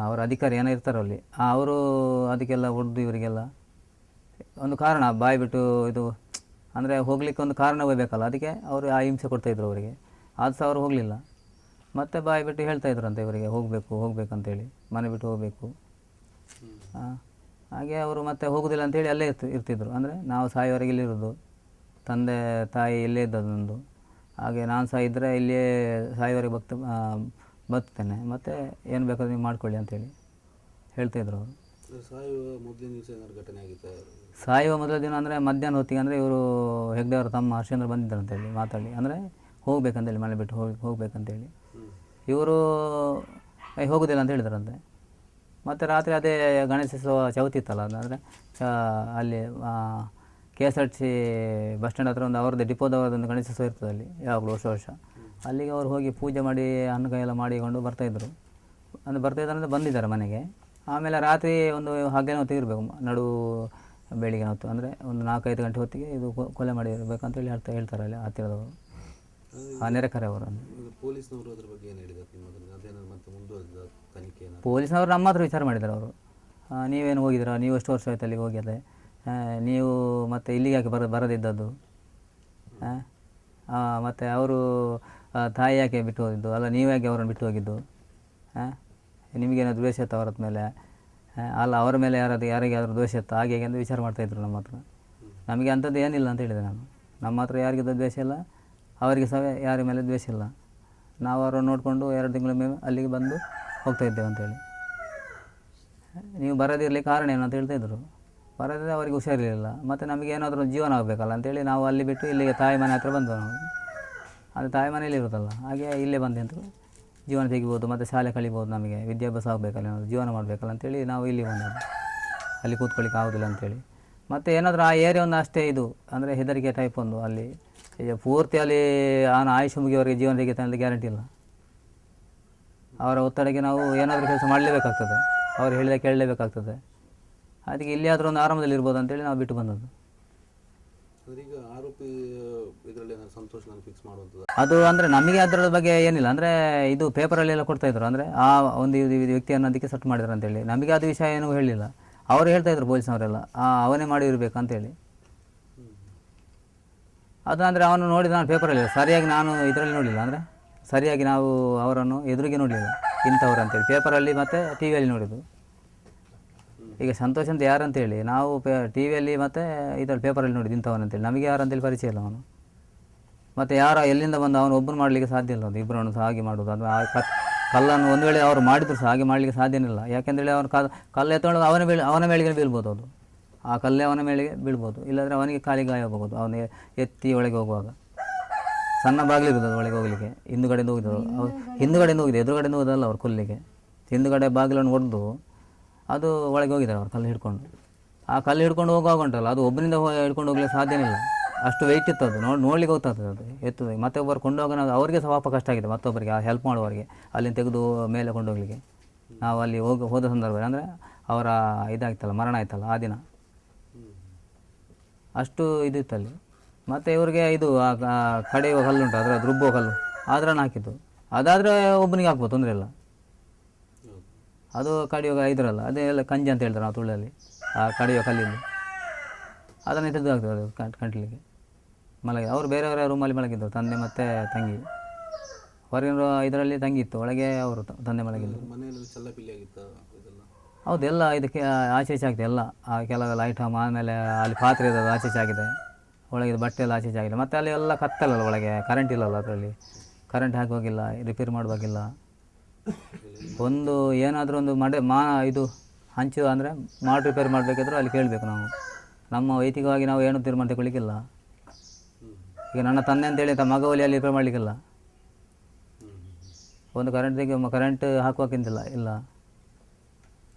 A: ಅವರ ಅಧಿಕಾರಿ ಏನೋ ಇರ್ತಾರೆ ಅಲ್ಲಿ. ಅವರು ಅದಕ್ಕೆಲ್ಲ ಹೊಡೆದು ಇವರಿಗೆಲ್ಲ ಒಂದು ಕಾರಣ, ಬಾಯಿ ಬಿಟ್ಟು ಇದು, ಅಂದರೆ ಹೋಗ್ಲಿಕ್ಕೆ ಒಂದು ಕಾರಣ ಬೇಕಲ್ಲ ಅದಕ್ಕೆ ಅವರು ಆ ಹಿಂಸೆ ಕೊಡ್ತಾಯಿದ್ರು ಅವರಿಗೆ. ಅದು ಸಹ ಅವರು ಹೋಗಲಿಲ್ಲ. ಮತ್ತೆ ಬಾಯಿ ಬಿಟ್ಟು ಹೇಳ್ತಾ ಇದ್ರಂತೆ ಇವರಿಗೆ ಹೋಗಬೇಕು ಹೋಗ್ಬೇಕಂತೇಳಿ ಮನೆ ಬಿಟ್ಟು ಹೋಗಬೇಕು. ಹಾಗೆ ಅವರು ಮತ್ತೆ ಹೋಗೋದಿಲ್ಲ ಅಂತೇಳಿ ಅಲ್ಲೇ ಇರ್ತಿ ಇರ್ತಿದ್ರು. ಅಂದರೆ ನಾವು ಸಾಯೋವರೆಗೆ ಇಲ್ಲಿರೋದು ತಂದೆ ತಾಯಿ ಇಲ್ಲೇ ಇದ್ದದೊಂದು ಹಾಗೆ ನಾನು ಸಹ ಇದ್ದರೆ ಇಲ್ಲಿಯೇ ಸಾಯೋವರೆಗೆ ಭಕ್ತ ಬರ್ತೇನೆ. ಮತ್ತು ಏನು ಬೇಕಾದ್ರೆ ನೀವು ಮಾಡ್ಕೊಳ್ಳಿ ಅಂತೇಳಿ ಹೇಳ್ತಾಯಿದ್ರು ಅವರು.
D: ಸಾಯುವ
A: ಮೊದಲ ದಿನ ಅಂದರೆ ಮಧ್ಯಾಹ್ನ ಹೊತ್ತಿಗೆ ಅಂದರೆ ಇವರು ಹೆಗ್ಡೆಯವರ ತಮ್ಮ ಹರ್ಷೇಂದ್ರ ಬಂದಿದ್ದಾರಂತೇಳಿ ಮಾತಾಡಿ. ಅಂದರೆ ಹೋಗ್ಬೇಕಂತೇಳಿ ಮನೆ ಬಿಟ್ಟು ಹೋಗಿ ಹೋಗ್ಬೇಕಂತೇಳಿ. ಇವರು ಹೋಗೋದಿಲ್ಲ ಅಂತ ಹೇಳಿದ್ರಂತೆ ಮತ್ತು ರಾತ್ರಿ ಅದೇ ಗಣೇಶೋತ್ಸವ ಚೌತಿ ಇತ್ತಲ್ಲ ಅಂದರೆ ಅಲ್ಲಿ K S R T C bus stand ಹತ್ರ ಒಂದು ಅವ್ರದ್ದು ಡಿಪೋದವ್ರದ್ದೊಂದು ಗಣೇಶೋತ್ಸವ ಇರ್ತದೆ ಅಲ್ಲಿ, ಯಾವಾಗಲೂ ವರ್ಷ ವರ್ಷ. ಅಲ್ಲಿಗೆ ಅವ್ರು ಹೋಗಿ ಪೂಜೆ ಮಾಡಿ, ಹಣ್ಣು ಕೈಯೆಲ್ಲ ಮಾಡಿಕೊಂಡು ಬರ್ತಾಯಿದ್ರು ಅಂದರೆ ಬರ್ತಾಯಿದ್ದಾರೆ ಅಂದರೆ ಬಂದಿದ್ದಾರೆ ಮನೆಗೆ. ಆಮೇಲೆ ರಾತ್ರಿ ಒಂದು ಹಾಗೆ ಹೊತ್ತಿಗೆ ಇರಬೇಕು, ನಡು ಬೆಳಿಗ್ಗೆ ಹೊತ್ತು. ಅಂದರೆ ಒಂದು ನಾಲ್ಕೈದು ಗಂಟೆ ಹೊತ್ತಿಗೆ ಇದು ಕೊಲೆ ಮಾಡಿರಬೇಕಂತೇಳಿ ಹೇಳ್ತಾ, ಹೇಳ್ತಾರೆ ಅಲ್ಲಿ ಹತ್ತಿರದವರು. ನೆರೆಕರೆ ಅವರನ್ನು
D: ಪೊಲೀಸ್ನವರು ಅದ್ರ ಬಗ್ಗೆ ಏನು ಹೇಳಿದ್ರು ನಿಮ್ಮ ಅದನ್ನ ಅದೇನಾದ್ರು ಮತ್ತೆ ಮುಂದುವರೆದ ತನಿಖೆ ಏನಾದ್ರು?
A: ಪೊಲೀಸ್ನವರು ನಮ್ಮ ಹತ್ರ ವಿಚಾರ ಮಾಡಿದ್ದಾರೆ ಅವರು. ನೀವೇನು ಹೋಗಿದ್ದೀರಾ? ನೀವು ಎಷ್ಟು ವರ್ಷ ಆಯ್ತು ಅಲ್ಲಿಗೆ ಹೋಗಿದೆ ನೀವು ಮತ್ತೆ ಇಲ್ಲಿಗೆ ಯಾಕೆ ಬರ ಬರದಿದ್ದದ್ದು? ಮತ್ತು ಅವರು ತಾಯಿ ಯಾಕೆ ಬಿಟ್ಟು ಹೋಗಿದ್ದು? ಅಲ್ಲ ನೀವು ಯಾಕೆ ಅವರನ್ನು ಬಿಟ್ಟು ಹೋಗಿದ್ದು? ಹಾಂ ನಿಮಗೇನೋ ದ್ವೇಷ ಇತ್ತು ಅವ್ರ ಮೇಲೆ? ಅಲ್ಲ ಅವರ ಮೇಲೆ ಯಾರಾದ್ರು ಯಾರಿಗಾದ್ರೂ ದ್ವೇಷ ಇತ್ತು? ಹಾಗೆ ಹೀಗೆ ಅಂತ ವಿಚಾರ ಮಾಡ್ತಾಯಿದ್ರು ನಮ್ಮ ಹತ್ರ. ನಮಗೆ ಅಂಥದ್ದು ಏನಿಲ್ಲ ಅಂತ ಹೇಳಿದೆ ನಾನು. ನಮ್ಮ ಹತ್ರ ಯಾರಿಗಿದ್ದ ದ್ವೇಷ ಇಲ್ಲ. ಅವರಿಗೆ ಸಹ ಯಾರ ಮೇಲೆ ದ್ವೇಷ ಇಲ್ಲ. ನಾವು ಅವರು ನೋಡಿಕೊಂಡು ಎರಡು ತಿಂಗಳ ಮೇಲೆ ಅಲ್ಲಿಗೆ ಬಂದು ಹೋಗ್ತಾ ಇದ್ದೇವೆ ಅಂತೇಳಿ ನೀವು ಬರೋದಿರಲಿ ಕಾರಣ ಏನು ಅಂತ ಹೇಳ್ತಾ ಇದ್ರು. ಬರದಿದ್ರೆ ಅವರಿಗೆ ಹುಷಾರಿರಲಿಲ್ಲ. ಮತ್ತು ನಮಗೆ ಏನಾದರೂ ಜೀವನ ಆಗಬೇಕಲ್ಲ ಅಂತೇಳಿ ನಾವು ಅಲ್ಲಿ ಬಿಟ್ಟು ಇಲ್ಲಿಗೆ ತಾಯಿ ಮನೆ ಹತ್ರ ಬಂದೆವು ನಾವು. ಅದು ತಾಯಿ ಮನೆಯಲ್ಲಿ ಇರುತ್ತಲ್ಲ, ಹಾಗೆ ಇಲ್ಲೇ ಬಂದೆ ಅಂತ ಜೀವನ ತೆಗಿಬೋದು, ಮತ್ತು ಶಾಲೆ ಕಳಿಬೋದು ನಮಗೆ. ವಿದ್ಯಾಭ್ಯಾಸ ಆಗಬೇಕಲ್ಲ ಜೀವನ ಮಾಡಬೇಕಲ್ಲ ಅಂತೇಳಿ ನಾವು ಇಲ್ಲಿ ಬಂದದ್ದು ಅಲ್ಲಿ ಕೂತ್ಕೊಳ್ಳಿಕ್ಕೆ ಆಗೋದಿಲ್ಲ ಅಂತೇಳಿ ಮತ್ತು ಏನಾದರೂ ಆ ಏರಿಯಾ ಒಂದು ಅಷ್ಟೇ ಇದು ಅಂದರೆ ಹೆದರಿಕೆ ಟೈಪ್ ಒಂದು ಅಲ್ಲಿ. ಈಗ ಪೂರ್ತಿ ಅಲ್ಲಿ ಆನ ಆಯುಷ್ ಮುಗಿಯವರೆಗೆ ಜೀವನ ತೆಗಿತಾನೆ ಅಂತ ಗ್ಯಾರಂಟಿ ಇಲ್ಲ. ಅವರ ಒತ್ತಡಕ್ಕೆ ನಾವು ಏನಾದರೂ ಕೆಲಸ ಮಾಡಲೇಬೇಕಾಗ್ತದೆ. ಅವ್ರು ಹೇಳಿದ ಕೇಳಲೇಬೇಕಾಗ್ತದೆ. ಅದಕ್ಕೆ ಇಲ್ಲಿ ಆದರೂ ಒಂದು ಆರಾಮದಲ್ಲಿ ಇರ್ಬೋದು ಅಂತೇಳಿ ನಾವು ಬಿಟ್ಟು ಬಂದದ್ದು. ಅದು ಅಂದರೆ ನಮಗೆ ಅದರ ಬಗ್ಗೆ ಏನಿಲ್ಲ. ಅಂದರೆ ಇದು ಪೇಪರಲ್ಲಿ ಎಲ್ಲ ಕೊಡ್ತಾ ಇದ್ರು. ಅಂದರೆ ಆ ಒಂದು ವ್ಯಕ್ತಿ ವ್ಯಕ್ತಿಯನ್ನು ಅದಕ್ಕೆ ಸೆಟ್ ಮಾಡಿದ್ರು ಅಂತೇಳಿ ನಮಗೆ ಅದು ವಿಷಯ ಏನೂ ಹೇಳಿಲ್ಲ. ಅವರು ಹೇಳ್ತಾ ಇದ್ರು ಪೊಲೀಸ್ನವರೆಲ್ಲ ಅವನೇ ಮಾಡಿರ್ಬೇಕು ಅಂತೇಳಿ ಅದು ಅಂದರೆ ಅವನು ನೋಡಿದ ನಾನು ಪೇಪರಲ್ಲಿ ಸರಿಯಾಗಿ ನಾನು ಇದರಲ್ಲಿ ನೋಡಲಿಲ್ಲ, ಅಂದರೆ ಸರಿಯಾಗಿ ನಾವು ಅವರನ್ನು ಎದುರಿಗೆ ನೋಡಲಿಲ್ಲ, ಇಂಥವ್ರು ಅಂತೇಳಿ. ಪೇಪರಲ್ಲಿ ಮತ್ತು ಟಿ ವಿಯಲ್ಲಿ ನೋಡಿದ್ದು. ಈಗ ಸಂತೋಷ್ ಅಂತ ಯಾರು ಅಂತೇಳಿ ನಾವು ಪೇ ಟಿ ವಿಯಲ್ಲಿ ಮತ್ತು ಇದರಲ್ಲಿ ಪೇಪರಲ್ಲಿ ನೋಡಿದ್ದು ಇಂಥವನು ಅಂತೇಳಿ. ನಮಗೆ ಯಾರು ಅಂತೇಳಿ ಪರಿಚಯ ಇಲ್ಲ ಅವನು. ಮತ್ತು ಯಾರು ಎಲ್ಲಿಂದ ಬಂದು ಅವನು ಒಬ್ಬನು ಮಾಡಲಿಕ್ಕೆ ಸಾಧ್ಯ ಇಲ್ಲ ಅದು ಇಬ್ಬರನ್ನು ಹಾಗೆ ಮಾಡೋದು, ಅದು ಕಲ್ಲನ್ನು ಒಂದು ವೇಳೆ ಅವರು ಮಾಡಿದ್ರು ಸಹ, ಹಾಗೆ ಮಾಡಲಿಕ್ಕೆ ಸಾಧ್ಯನಿಲ್ಲ. ಯಾಕೆಂದೇಳಿ ಅವನು ಕಲ್, ಕಲ್ಲು ಎತ್ಕೊಂಡು ಅವನ ಬೀಳ್ ಅವನ ಮೇಳಿಗೆ ಬೀಳ್ಬೋದು ಅದು. ಆ ಕಲ್ಲೇ ಅವನ ಮೇಳಿಗೆ ಬೀಳ್ಬೋದು. ಇಲ್ಲಾಂದರೆ ಅವನಿಗೆ ಕಾಲಿಗೆ ಗಾಯ ಹೋಗ್ಬೋದು ಅವನಿಗೆ ಎತ್ತಿ ಒಳಗೆ ಹೋಗುವಾಗ. ಸಣ್ಣ ಬಾಗಿಲು ಅದು ಒಳಗೆ ಹೋಗಲಿಕ್ಕೆ. ಹಿಂದುಗಡೆಯಿಂದ ಹೋಗಿದ್ದು. ಅವ್ರು ಹಿಂದುಗಡೆಯಿಂದ ಹೋಗಿದೆ ಎದುರುಗಡೆಯಿಂದ ಹೋದಲ್ಲ ಅವ್ರು ಕೊಲ್ಲಿಗೆ. ಹಿಂದುಗಡೆ ಬಾಗಿಲನ್ನು ಒಡೆದು ಅದು ಒಳಗೆ ಹೋಗಿದ್ದಾರೆ ಅವ್ರು ಕಲ್ಲು ಹಿಡ್ಕೊಂಡು. ಆ ಕಲ್ಲು ಹಿಡ್ಕೊಂಡು ಹೋಗುವಾಗ ಉಂಟಲ್ಲ, ಅದು ಒಬ್ಬನಿಂದ ಹಿಡ್ಕೊಂಡು ಹೋಗ್ಲಿಕ್ಕೆ ಸಾಧ್ಯನಿಲ್ಲ. ಅಷ್ಟು ವೆಯ್ಟ್ ಇತ್ತು ಅದು ನೋಡಿ, ನೋಡ್ಲಿಕ್ಕೆ ಗೊತ್ತಾಗ್ತದೆ ಅದು, ಎತ್ತದೆ. ಮತ್ತೆ ಒಬ್ಬರು ಕೊಂಡೋಗ ನಾವು ಅವರಿಗೆ ಸಹ ಪಾಪ ಕಷ್ಟ ಆಗಿದೆ, ಮತ್ತೊಬ್ಬರಿಗೆ ಆ ಹೆಲ್ಪ್ ಮಾಡುವವರಿಗೆ, ಅಲ್ಲಿಂದ ತೆಗೆದು ಮೇಲೆ ಕೊಂಡೋಗ್ಲಿಕ್ಕೆ. ನಾವು ಅಲ್ಲಿ ಹೋಗಿ, ಹೋದ ಸಂದರ್ಭ ಅಂದರೆ ಅವರ ಇದಾಗ್ತಲ್ಲ ಮರಣ ಆಯ್ತಲ್ಲ ಆ ದಿನ. ಅಷ್ಟು ಇದು ಇತ್ತಲ್ಲಿ ಮತ್ತು ಇವ್ರಿಗೆ ಇದು ಕಡೆಯುವ ಕಲ್ಲು ಉಂಟು ಅದರ ರುಬ್ಬುವ ಕಲ್ಲು ಆದ್ರನ್ನು ಹಾಕಿದ್ದು. ಅದಾದರೆ ಒಬ್ಬನಿಗೆ ಹಾಕ್ಬೋದು, ತೊಂದರೆ ಇಲ್ಲ. ಅದು ಕಡಿಯುವಾಗ ಇದರಲ್ಲ, ಅದೇ ಎಲ್ಲ ಕಂಜಿ ಅಂತ ಹೇಳ್ತಾರೆ ನಾವು ತುಳ್ಳಲ್ಲಿ ಆ ಕಡಿಯುವ ಕಲ್ಲಿಂದು. ಅದನ್ನು ತೆಗೆದು ಹಾಕ್ತದೆ ಅದು ಕಂಟ್ಲಿಕ್ಕೆ ಮಲಗಿ ಅವರು ಬೇರೆಯವರ ರೂಮಲ್ಲಿ ಮಲಗಿದ್ದರು ತಂದೆ ಮತ್ತು ತಂಗಿ. ಹೊರಗಿನ ಇದರಲ್ಲಿ ತಂಗಿ ಇತ್ತು ಒಳಗೆ ಅವರು ತಂದೆ ಮಲಗಿದ್ದರು ಹೌದು ಎಲ್ಲ ಇದಕ್ಕೆ ಆಚೆ ಈಚೆ ಆಗಿದೆ ಎಲ್ಲ. ಆ ಕೆಲವೆಲ್ಲ ಐಟಮ್ ಆಮೇಲೆ ಅಲ್ಲಿ ಪಾತ್ರೆ ಇರೋದು ಆಚೆ ಈಚೆ ಆಗಿದೆ. ಒಳಗೆ ಬಟ್ಟೆ ಎಲ್ಲ ಆಚೆ ಈಚೆ ಆಗಿದೆ. ಮತ್ತು ಅಲ್ಲಿ ಎಲ್ಲ ಕತ್ತಲಲ್ಲ ಒಳಗೆ ಕರೆಂಟ್ ಇಲ್ಲಲ್ಲ ಅದರಲ್ಲಿ. ಕರೆಂಟ್ ಹಾಕುವಾಗಿಲ್ಲ ರಿಪೇರ್ ಮಾಡುವಾಗಿಲ್ಲ. ಒಂದು ಏನಾದರೂ ಒಂದು ಮಡೆ ಮಾ ಇದು ಹಂಚು ಅಂದರೆ ಮಾಡಿ ರಿಪೇರ್ ಮಾಡಬೇಕಿದ್ರೂ ಅಲ್ಲಿ ಕೇಳಬೇಕು ನಾವು. ನಮ್ಮ ವೈಯಕ್ತಿಕವಾಗಿ ನಾವು ಏನು ತೀರ್ಮಾನ ತಗೊಳ್ಳಿಕ್ಕಿಲ್ಲ. ಈಗ ನನ್ನ ತಂದೆ ಅಂತೇಳಿ ಅಂತ ಮಗ ಒಲಿಯಲ್ಲಿ ರಿಪೇರ್ ಮಾಡಲಿಕ್ಕಿಲ್ಲ. ಒಂದು ಕರೆಂಟ್ ತೆಗೆ ಕರೆಂಟ್ ಹಾಕುವಕ್ಕಿಂತಿಲ್ಲ, ಇಲ್ಲ.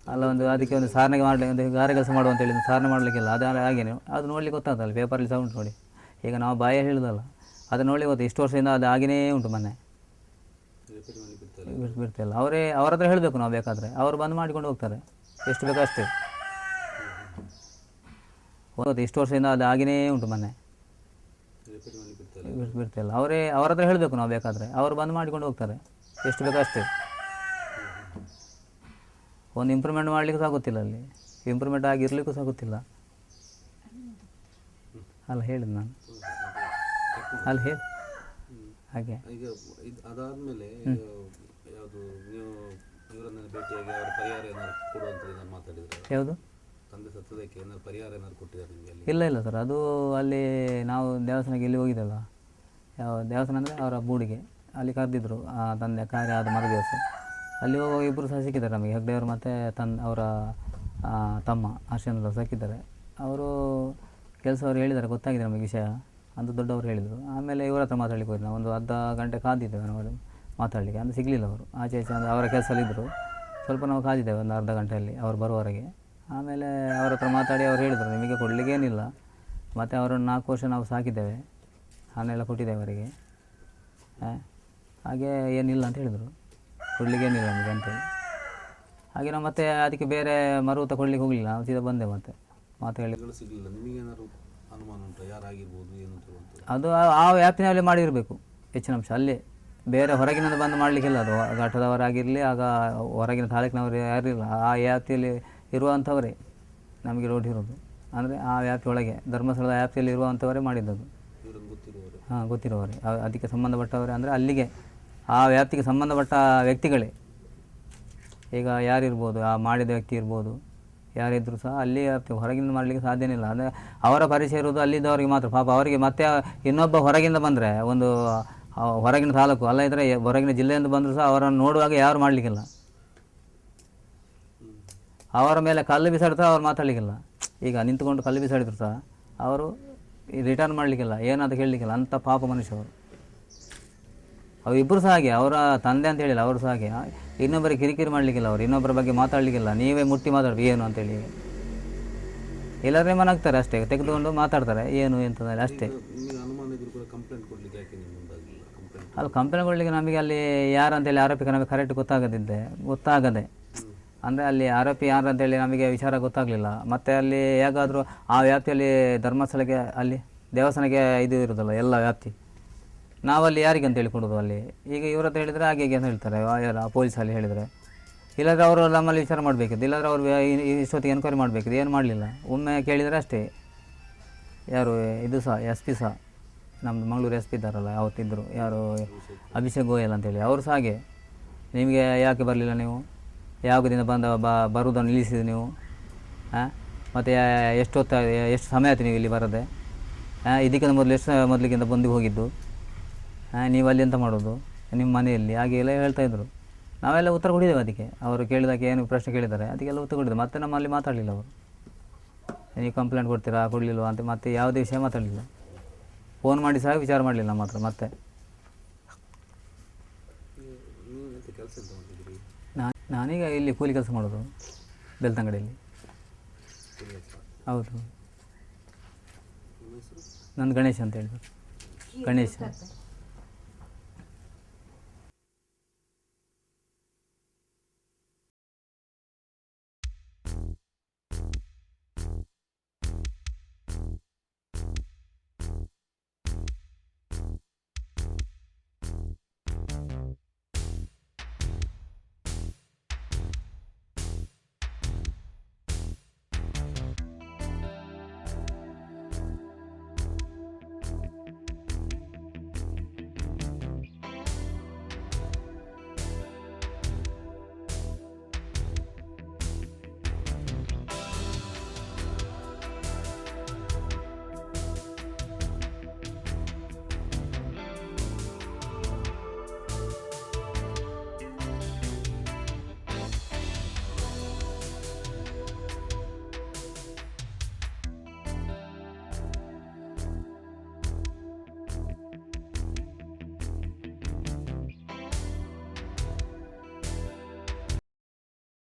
A: ಅಲ್ಲ ಒಂದು ಅದಕ್ಕೆ ಒಂದು ಸಾರಣೆ ಮಾಡಲಿ, ಒಂದು ಗಾರೆ ಕೆಲಸ ಮಾಡುವ ಅಂತೇಳಿ ಸಾರಣೆ ಮಾಡಲಿಕ್ಕಿಲ್ಲ. ಅದು ಹಾಗೇನೆ. ಅದು ನೋಡ್ಲಿಕ್ಕೆ ಗೊತ್ತಾಗ್ತಲ್ಲ ಪೇಪರಲ್ಲಿ ಸಹ ಉಂಟು ನೋಡಿ. ಈಗ ನಾವು ಬಾಯ ಹೇಳಿದಲ್ಲ, ಅದು ನೋಡ್ಲಿಕ್ಕೆ ಗೊತ್ತು ಇಷ್ಟು ವರ್ಷದಿಂದ ಅದು ಆಗಿನೇ ಉಂಟು ಮೊನ್ನೆ. ಬಿಡ್ತಿಲ್ಲ. ಅವರೇ, ಅವ್ರ ಹತ್ರ ಹೇಳಬೇಕು ನಾವು ಬೇಕಾದರೆ. ಅವರು ಬಂದು ಮಾಡಿಕೊಂಡು ಹೋಗ್ತಾರೆ. ಎಷ್ಟು ಬೇಕೋ ಅಷ್ಟೇ. ಇಷ್ಟು ವರ್ಷದಿಂದ ಅದು ಆಗಿನೇ ಉಂಟು ಮೊನ್ನೆ
D: ರಿಪೇರಿ ಮಾಡ್ಲಿಕ್ಕೆ ಬಿಡ್ತಾರೆ
A: ಬಿಡ್- ಬಿಡ್ತಿಲ್ಲ. ಅವರೇ ಅವ್ರ ಹತ್ರ ಹೇಳಬೇಕು ನಾವು ಬೇಕಾದರೆ. ಅವರು ಬಂದು ಮಾಡಿಕೊಂಡು ಹೋಗ್ತಾರೆ. ಎಷ್ಟು ಬೇಕೋ ಅಷ್ಟೇ. ಒಂದು ಇಂಪ್ರೂವ್ಮೆಂಟ್ ಮಾಡಲಿಕ್ಕೂ ಸಹ ಗೊತ್ತಿಲ್ಲ ಅಲ್ಲಿ. ಇಂಪ್ರೂವ್ಮೆಂಟ್ ಆಗಿರ್ಲಿಕ್ಕೂ ಸಹ ಗೊತ್ತಿಲ್ಲ ಅಲ್ಲ ಹೇಳಿದ್ ನಾನು. ಅಲ್ಲಿ ಹೇಳಿ. ಹಾಗೆ.
D: ಈಗ ಇದು ಅದಾದಮೇಲೆ ಯಾವುದು ನೀವು ಇವರನ್ನ ಭೇಟಿಯಾಗಿ ಅವರ ಪರಿಹಾರ ಏನಾದ್ರು ಕೊಡುವಂಥದ್ದು ಏನಾದ್ರು ಮಾತಾಡಿದ್ರೆ?
A: ಯಾವುದು?
D: ತಂದೆ ಸತ್ತದಕ್ಕೆ ಏನಾದ್ರು ಪರಿಹಾರ ಏನಾದ್ರು ಕೊಟ್ಟಿದ್ದಾರೆ ನಿಮಗೆ
A: ಇಲ್ಲ ಇಲ್ಲ ಸರ್. ಅದು ಅಲ್ಲಿ ನಾವು ದೇವಸ್ಥಾನಕ್ಕೆ ಇಲ್ಲಿ ಹೋಗಿದ್ದಲ್ಲ ಯಾವ ದೇವಸ್ಥಾನ ಅಂದರೆ ಅವರ ಬೂಡಿಗೆ. ಅಲ್ಲಿ ಕರೆದಿದ್ರು ತಂದೆ ಕಾರ್ಯ ಆದ ಮರು ದಿವಸ ಅಲ್ಲಿ ಹೋಗುವಾಗ ಇಬ್ಬರು ಸಹ ಸಿಕ್ಕಿದ್ದಾರೆ ನಮಗೆ. ಹೆಗ್ಡೆಯವರು ಮತ್ತು ತನ್, ಅವರ ತಮ್ಮ ಹರ್ಷಂದ್ರ ಸಿಕ್ಕಿದ್ದಾರೆ. ಅವರು ಕೆಲಸವರು ಹೇಳಿದ್ದಾರೆ, ಗೊತ್ತಾಗಿದೆ ನಮಗೆ ವಿಷಯ. ಅಂತ ದೊಡ್ಡವರು ಹೇಳಿದರು. ಆಮೇಲೆ ಇವರ ಹತ್ರ ಮಾತಾಡಲಿಕ್ಕೆ ಹೋಗಿ ನಾವು. ಒಂದು ಅರ್ಧ ಗಂಟೆ ಕಾದಿದ್ದೇವೆ ನಾವು ಮಾತಾಡಲಿಕ್ಕೆ. ಅಂದರೆ ಸಿಗಲಿಲ್ಲ ಅವರು. ಆಚೆ ಈಚೆ ಅಂದರೆ ಅವರ ಕೆಲಸದಲ್ಲಿದ್ದರು ಸ್ವಲ್ಪ ನಾವು ಕಾದಿದ್ದೇವೆ ಒಂದು ಅರ್ಧ ಗಂಟೆಯಲ್ಲಿ ಅವರು ಬರುವವರೆಗೆ. ಆಮೇಲೆ ಅವರ ಹತ್ರ ಮಾತಾಡಿ ಅವ್ರು ಹೇಳಿದರು, ನಿಮಗೆ ಕೊಡಲಿಕ್ಕೇನಿಲ್ಲ ಮತ್ತು ಅವರನ್ನು ನಾಲ್ಕು ವರ್ಷ ನಾವು ಸಾಕಿದ್ದೇವೆ. ಹಣ ಎಲ್ಲ ಕೊಟ್ಟಿದ್ದೇವೆ ಅವರಿಗೆ ಹಾಗೆ ಏನಿಲ್ಲ ಅಂತ ಹೇಳಿದರು. ಕೊಡಲಿಕ್ಕೆ ಏನಿಲ್ಲ ನಮಗೆ ಅಂತೇಳಿ ಹಾಗೆ ನಾವು ಮತ್ತೆ ಅದಕ್ಕೆ ಬೇರೆ ಮರು ಕೊಡ್ಲಿಕ್ಕೆ ಹೋಗಲಿಲ್ಲ. ನಾವು ಸೀದಾ ಬಂದೆ ಮತ್ತೆ. ಮಾತು ಹೇಳಿ.
D: ಗಳು ಸಿಗಲಿಲ್ಲ. ನಿಮಗೇನಾದ್ರು ಅನುಮಾನ ಉಂಟಾ? ಯಾರಾಗಿರ್ಬೋದು ಏನು ಅಂತ ಹೇಳುವಂಥದ್ದು?
A: ಅದು ಆ- ವ್ಯಾಪ್ತಿನಲ್ಲಿ ಮಾಡಿರಬೇಕು. ಹೆಚ್ಚಿನ ಅಂಶ ಅಲ್ಲಿ. ಬೇರೆ ಹೊರಗಿನಿಂದ ಬಂದು ಮಾಡಲಿಕ್ಕಿಲ್ಲ ಅದು. ಘಟ್ಟದವರಾಗಿರಲಿ ಆಗ ಹೊರಗಿನ ತಾಲೂಕಿನವರು ಯಾರಿಲ್ಲ ಆ ವ್ಯಾಪ್ತಿಯಲ್ಲಿ ಇರುವಂಥವರೇ ನಮಗೆ ರೋಡ್ ಇರೋದು. ಅಂದರೆ ಆ ವ್ಯಾಪ್ತಿ ಒಳಗೆ ಧರ್ಮಸ್ಥಳದ ವ್ಯಾಪ್ತಿಯಲ್ಲಿ ಇರುವಂಥವರೇ ಮಾಡಿದ್ದದು ಹಾಂ, ಗೊತ್ತಿರುವವರೇ. ಅದಕ್ಕೆ ಸಂಬಂಧಪಟ್ಟವರೇ ಅಂದರೆ ಅಲ್ಲಿಗೆ ಆ ವ್ಯಾಪ್ತಿಗೆ ಸಂಬಂಧಪಟ್ಟ ವ್ಯಕ್ತಿಗಳೇ. ಈಗ ಯಾರಿರ್ಬೋದು, ಆ ಮಾಡಿದ ವ್ಯಕ್ತಿ ಇರ್ಬೋದು ಯಾರಿದ್ದರೂ ಸಹ ಅಲ್ಲಿ ಹೊರಗಿಂದ ಮಾಡಲಿಕ್ಕೆ ಸಾಧ್ಯನೇ ಇಲ್ಲ. ಅಂದರೆ ಅವರ ಪರಿಚಯ ಇರೋದು ಅಲ್ಲಿದ್ದವರಿಗೆ ಮಾತ್ರ. ಪಾಪ ಅವರಿಗೆ ಮತ್ತೆ ಇನ್ನೊಬ್ಬ ಹೊರಗಿಂದ ಬಂದರೆ, ಒಂದು ಹೊರಗಿನ ತಾಲೂಕು, ಅಲ್ಲ ಇದ್ದರೆ ಹೊರಗಿನ ಜಿಲ್ಲೆಯಿಂದ ಬಂದರೂ ಸಹ ಅವರನ್ನು ನೋಡುವಾಗ ಯಾರು ಮಾಡಲಿಕ್ಕಿಲ್ಲ. ಅವರ ಮೇಲೆ ಕಲ್ಲು ಬಿಸಾಡ್ತಾ ಅವ್ರು ಮಾತಾಡಲಿಕ್ಕಿಲ್ಲ. ಈಗ ನಿಂತುಕೊಂಡು ಕಲ್ಲು ಬಿಸಾಡಿದ್ರು ಸಹ, ಅವರು ರಿಟರ್ನ್ ಮಾಡಲಿಕ್ಕಿಲ್ಲ ಏನಂತ ಕೇಳಲಿಕ್ಕಿಲ್ಲ ಅಂಥ ಪಾಪ ಮನುಷ್ಯ ಅವರು ಇಬ್ಬರು ಸಹ ಹಾಗೆ ಅವರ ತಂದೆ ಅಂತ ಹೇಳಿಲ್ಲ ಅವರು ಸಹ ಹಾಗೆ. ಇನ್ನೊಬ್ಬರಿಗೆ ಕಿರಿಕಿರಿ ಮಾಡಲಿಕ್ಕಿಲ್ಲ ಅವರು ಇನ್ನೊಬ್ಬರ ಬಗ್ಗೆ ಮಾತಾಡಲಿಕ್ಕಿಲ್ಲ ನೀವೇ ಮುಟ್ಟಿ ಮಾತಾಡಿ ಏನು ಅಂತೇಳಿ ಎಲ್ಲರೇ ಮನಾಗ್ತಾರೆ ಅಷ್ಟೇ ತೆಗೆದುಕೊಂಡು ಮಾತಾಡ್ತಾರೆ ಏನು ಎಂತಂದರೆ ಅಷ್ಟೇ. ಅಲ್ಲಿ ಕಂಪ್ಲೇಂಟ್ ಕೊಡಲಿಕ್ಕೆ ನಮಗೆ ಅಲ್ಲಿ ಯಾರು ಅಂತೇಳಿ ಆರೋಪಿಗೆ ನಮಗೆ ಕರೆಕ್ಟ್ ಗೊತ್ತಾಗದಿದ್ದೆ ಗೊತ್ತಾಗದೆ. ಅಂದರೆ ಅಲ್ಲಿ ಆರೋಪಿ ಯಾರು ಅಂತೇಳಿ ನಮಗೆ ವಿಚಾರ ಗೊತ್ತಾಗಲಿಲ್ಲ. ಮತ್ತು ಅಲ್ಲಿ ಹೇಗಾದರೂ ಆ ವ್ಯಾಪ್ತಿಯಲ್ಲಿ ಧರ್ಮಸ್ಥಳಕ್ಕೆ ಅಲ್ಲಿ ದೇವಸ್ಥಾನಕ್ಕೆ ಇದು ಇರೋದಲ್ಲ, ಎಲ್ಲ ವ್ಯಾಪ್ತಿ. ನಾವಲ್ಲಿ ಯಾರಿಗೆ ಅಂತ ಕೊಡೋದು ಅಲ್ಲಿ? ಈಗ ಇವ್ರ ಹತ್ರ ಹೇಳಿದರೆ ಹಾಗೆ ಅಂತ ಹೇಳ್ತಾರೆ, ಆ ಪೊಲೀಸಲ್ಲಿ ಹೇಳಿದರೆ. ಇಲ್ಲಾದರೆ ಅವರು ನಮ್ಮಲ್ಲಿ ವಿಚಾರ ಮಾಡಬೇಕಿತ್ತು, ಇಲ್ಲಾದರೆ ಅವರು ಇಷ್ಟೊತ್ತಿಗೆ ಎನ್ಕ್ವೈರಿ ಮಾಡಬೇಕಿತ್ತು, ಏನು ಮಾಡಲಿಲ್ಲ. ಒಮ್ಮೆ ಕೇಳಿದರೆ ಅಷ್ಟೇ. ಯಾರು ಇದು ಸಹ, ಎಸ್ ಪಿ ಸಹ ನಮ್ಮದು ಮಂಗಳೂರು ಎಸ್ ಪಿ ಇದ್ದಾರಲ್ಲ, ಅವತ್ತಿದ್ದರು. ಯಾರು ಅಭಿಷೇಕ್ ಗೋಯಲ್ ಅಂತೇಳಿ ಅವರು ಸಹ ಹಾಗೆ. ನಿಮಗೆ ಯಾಕೆ ಬರಲಿಲ್ಲ ನೀವು? ಯಾವಾಗದಿಂದ ಬಂದ ಬರುವುದನ್ನು ನಿಲ್ಲಿಸಿದ ನೀವು? ಹಾಂ ಮತ್ತು ಎಷ್ಟು ಹೊತ್ತ, ಎಷ್ಟು ಸಮಯ ಆಯಿತು ನೀವು ಇಲ್ಲಿ ಬರದೆ? ಹಾಂ ಇದಕ್ಕಿಂತ ಮೊದಲು ಎಷ್ಟು ಮೊದಲಿಗಿಂತ ಬಂದು ಹೋಗಿದ್ದು? ಹಾಂ ನೀವು ಅಲ್ಲಿ ಎಂತ ಮಾಡೋದು ನಿಮ್ಮ ಮನೆಯಲ್ಲಿ? ಹಾಗೆ ಎಲ್ಲ ಹೇಳ್ತಾಯಿದ್ರು ನಾವೆಲ್ಲ ಉತ್ತರ ಕೊಟ್ಟಿದ್ದೇವೆ ಅದಕ್ಕೆ. ಅವರು ಕೇಳಿದಾಗ ಏನು ಪ್ರಶ್ನೆ ಕೇಳಿದ್ದಾರೆ. ಅದಕ್ಕೆಲ್ಲ ಉತ್ತರ ಕೊಟ್ಟಿದ್ದೇವೆ ಮತ್ತೆ ನಮ್ಮಲ್ಲಿ ಮಾತಾಡಲಿಲ್ಲ ಅವರು. ನೀವು ಕಂಪ್ಲೇಂಟ್ ಕೊಡ್ತೀರಾ? ಕೊಡಲಿಲ್ವಾ ಅಂತ ಮತ್ತೆ ಯಾವುದೇ ವಿಷಯ ಮಾತಾಡಲಿಲ್ಲ. ಫೋನ್ ಮಾಡಿ ಸಹ ವಿಚಾರ ಮಾಡಲಿಲ್ಲ ಮಾತ್ರ, ಮತ್ತೆ. ನಾನೀಗ ಇಲ್ಲಿ ಕೂಲಿ ಕೆಲಸ ಮಾಡೋದು ಬೆಳ್ತಂಗಡಿಯಲ್ಲಿ. ಹೌದು. ನಂದು ಗಣೇಶ್ ಅಂತ ಹೇಳಿ ಗಣೇಶ್.